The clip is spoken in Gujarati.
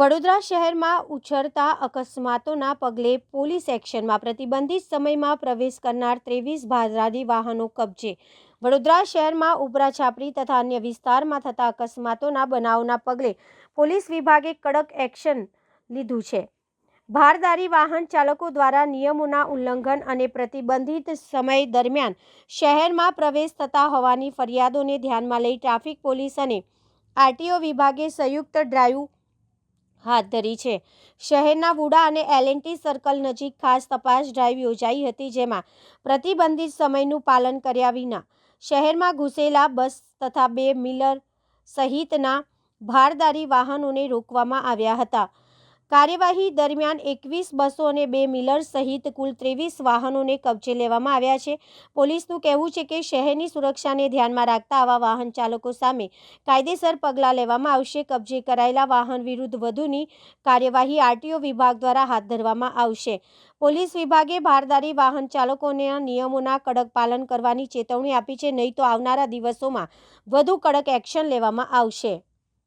વડોદરા શહેરમાં ઉછળતા અકસ્માતોના પગલે પોલીસ એક્શનમાં પ્રતિબંધિત સમયમાં પ્રવેશ કરનાર ત્રેવીસ ભાદરાદી વાહનો કબજે. વડોદરા શહેરમાં ઉભરા છાપરી તથા અન્ય વિસ્તારમાં થતા અકસ્માતોના બનાવના પગલે પોલીસ વિભાગે કડક એક્શન લીધું છે. ભારદારી વાહન ચાલકો દ્વારા નિયમોના ઉલ્લંઘન અને પ્રતિબંધિત સમય દરમિયાન શહેરમાં પ્રવેશ થતા હોવાની ફરિયાદોને ધ્યાનમાં લઈ ટ્રાફિક પોલીસ અને આરટીઓ વિભાગે સંયુક્ત ડ્રાઈવ હાથ ધરી છે. શહેરના વુડા અને એલએનટી સર્કલ નજીક ખાસ તપાસ ડ્રાઈવ યોજાઈ હતી જેમાં પ્રતિબંધિત સમયનું પાલન કર્યા વિના શહેરમાં ઘૂસેલા બસ તથા બે મિલર સહિતના ભારદારી વાહનોને રોકવામાં આવ્યા હતા. કાર્યવાહી દરમિયાન એકવીસ બસો અને બે મિલર સહિત કુલ ત્રેવીસ વાહનોને કબજે લેવામાં આવ્યા છે. પોલીસનું કહેવું છે કે શહેરની સુરક્ષાને ધ્યાનમાં રાખતા આવા વાહન ચાલકો સામે કાયદેસર પગલાં લેવામાં આવશે. કબજે કરાયેલા વાહન વિરુદ્ધ વધુની કાર્યવાહી આરટીઓ વિભાગ દ્વારા હાથ ધરવામાં આવશે. પોલીસ વિભાગે ભારદારી વાહન ચાલકોને નિયમોના કડક પાલન કરવાની ચેતવણી આપી છે. નહીં તો આવનારા દિવસોમાં વધુ કડક એક્શન લેવામાં આવશે.